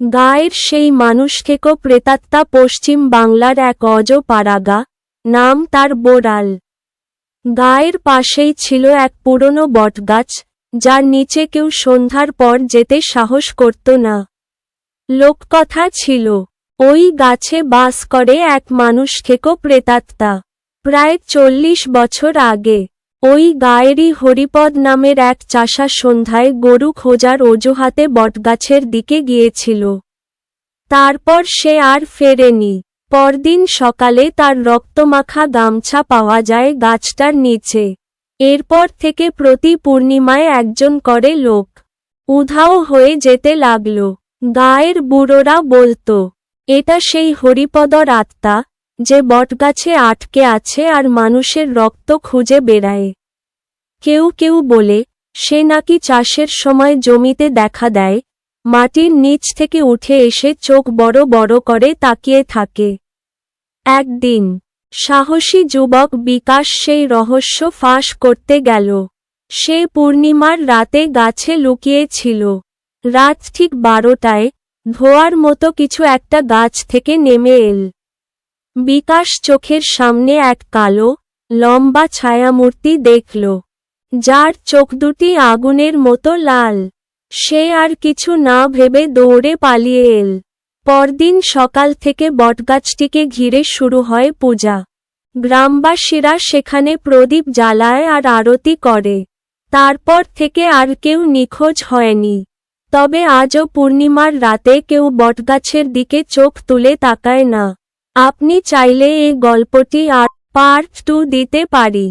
গায়ের সেই মানুষ থেকো প্রেতাত্মা পশ্চিম বাংলার এক অজ পাড়াগা নাম তার বোরাল গায়ের পাশেই ছিল এক পুরনো বটগাছ, যার নিচে কেউ সন্ধ্যার পর যেতে সাহস করত না। লোককথা ছিল, ওই গাছে বাস করে এক মানুষ থেকো প্রেতাত্মা। প্রায় চল্লিশ বছর আগে ওই গায়েরই হরিপদ নামের এক চাষা সন্ধ্যায় গরু খোঁজার অজুহাতে বটগাছের দিকে গিয়েছিল। তারপর সে আর ফেরেনি। পরদিন সকালে তার রক্তমাখা গামছা পাওয়া যায় গাছটার নিচে। এরপর থেকে প্রতি পূর্ণিমায় একজন করে লোক। উধাও হয়ে যেতে লাগল। গায়ের বুড়োরা বলত, এটা সেই হরিপদর আত্মা যে বটগাছে আটকে আছে আর মানুষের রক্ত খুঁজে বেড়ায়। কেউ কেউ বলে, সে নাকি চাষের সময় জমিতে দেখা দেয়, মাটির নিচ থেকে উঠে এসে চোখ বড় বড় করে তাকিয়ে থাকে। একদিন, সাহসী যুবক বিকাশ সেই রহস্য ফাঁস করতে গেল। সে পূর্ণিমার রাতে গাছে লুকিয়েছিল। রাত ঠিক বারোটায়, ধোয়ার মতো কিছু একটা গাছ থেকে নেমে এল। বিকাশ চোখের সামনে এক কালো, লম্বা ছায়ামূর্তি দেখল। যার চোখ দুটি আগুনের মতো লাল। সে আর কিছু না ভেবে দৌড়ে পালিয়ে এল। পরদিন সকাল থেকে বটগাছটিকে ঘিরে শুরু হয় পূজা। গ্রামবাসীরা সেখানে প্রদীপ জ্বালায় আর আরতি করে। তারপর থেকে আর কেউ নিখোঁজ হয়নি। তবে আজও পূর্ণিমার রাতে কেউ বটগাছের দিকে চোখ তুলে তাকায় না। আপনি চাইলে এই গল্পটি আর পার্ট টু দিতে পারি।